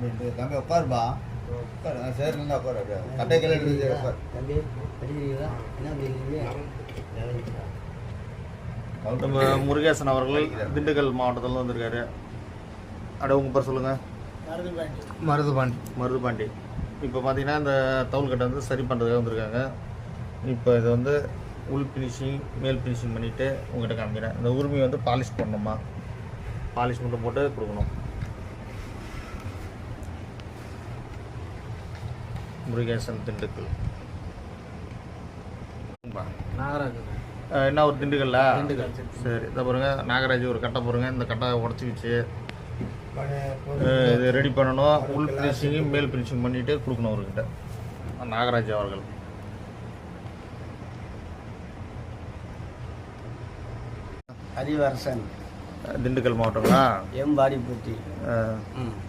தம்பி உட்காருப்பா. உட்காரு சரி இருந்தா உட்காரு அப்படியே. கட்டை கிளை எடுத்து உட்காரு. தம்பி படிக்கிறீங்களா? என்ன படிக்கிறீங்க நம்ம முருகேசன் அவர்கள் திண்டுக்கல் மாவட்டத்தில் வந்திருக்காரு அட உங்கள் பேர் சொல்லுங்கள் மருதுபாண்டி மருதுபாண்டி இப்போ பார்த்தீங்கன்னா இந்த தவுல்கட்டை வந்து சரி பண்ணுறதுக்காக வந்திருக்காங்க. இப்போ இது வந்து உள் ஃபினிஷிங் மேல் ஃபினிஷிங் பண்ணிவிட்டு உங்கள்கிட்ட காமிக்கிறேன். இந்த உரிமையை வந்து பாலிஷ் பண்ணணுமா? பாலிஷ் மட்டும் போட்டு கொடுக்கணும். முருகேசன் திண்டுக்கல். என்ன ஒரு திண்டுக்கல்ல? திண்டுக்கல். சரி இதை பாருங்க. நாகராஜ் ஒரு கட்டை பாருங்க. இந்த கட்டை உடச்சி வச்சு இது ரெடி பண்ணணும். உள் ஃபினிஷிங் மேல் ஃபினிஷிங் பண்ணிட்டு கொடுக்கணும் அவர்கிட்ட. நாகராஜ் அவர்கள். அறிவரசன். திண்டுக்கல் மாவட்டங்களா? எம் ம்.